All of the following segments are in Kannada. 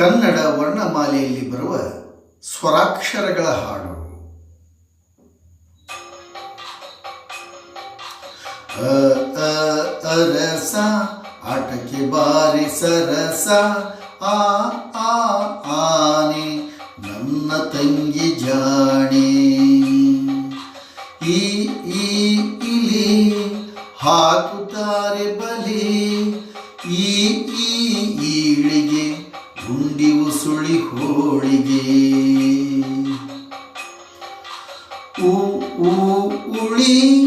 ಕನ್ನಡ ವರ್ಣಮಾಲೆಯಲ್ಲಿ ಬರುವ ಸ್ವರಾಕ್ಷರಗಳ ಹಾಡು. ಅರಸ ಆಟಕ್ಕೆ ಬಾರಿ ಸರಸ ಆ ಆ, ಆನೆ, ನನ್ನ ತಂಗಿ ಜಾಣೆ. ಈ ಈ, ಇಲಿ ಹಾಕುತ್ತಾರೆ ಬಲಿ, ಈ ಈ, ಈಳಿಗೆ ಗುಂಡಿ ಉಸುಳಿ ಹೋಳಿಗೆ. ಊ ಊ, ಉಳಿ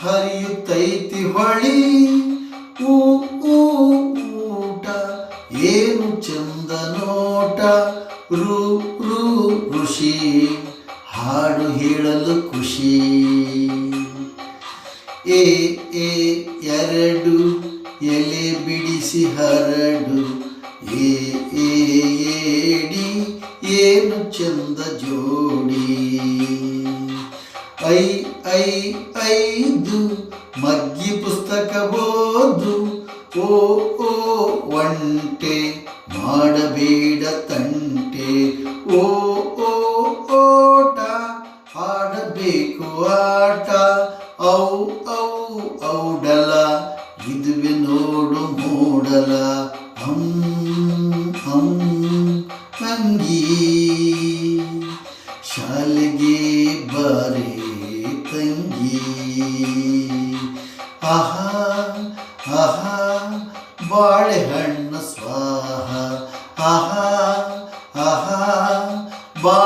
ಹರಿಯುತ್ತೈತಿ ಹೊಳಿ. ಊ, ಊಟ, ಏನು ಚಂದ ನೋಟ. ರು ರು, ಋಷಿ, ಹಾಡು ಹೇಳಲು ಖುಷಿ. ಎ ಎ, ಎರಡು ಎಲೆ ಬಿಡಿಸಿ ಹರಡು. ಚಂದ ಜೋಡಿ ಐ ಐ ಐದು ಮಗ್ಗಿ ಪುಸ್ತಕ ಓದು ಓ ಓ ಒಂಟೆ ಮಾಡಬೇಡ ತಂಟೆ ಓ ಓ ಓಟ ಆಡಬೇಕು ಆಟ ಔ ಔ ಔಡಲ ಇದುವೆ ನೋಡು ಮೂಡಲ ಶಾಲೆಗೆ ಬಾರೆ ತಂಗಿ ಆಹಾ ಆಹಾ ಬಾಳೆಹಣ್ಣು ಸ್ವಾಹ ಆಹಾ ಆಹಾ ಬಾ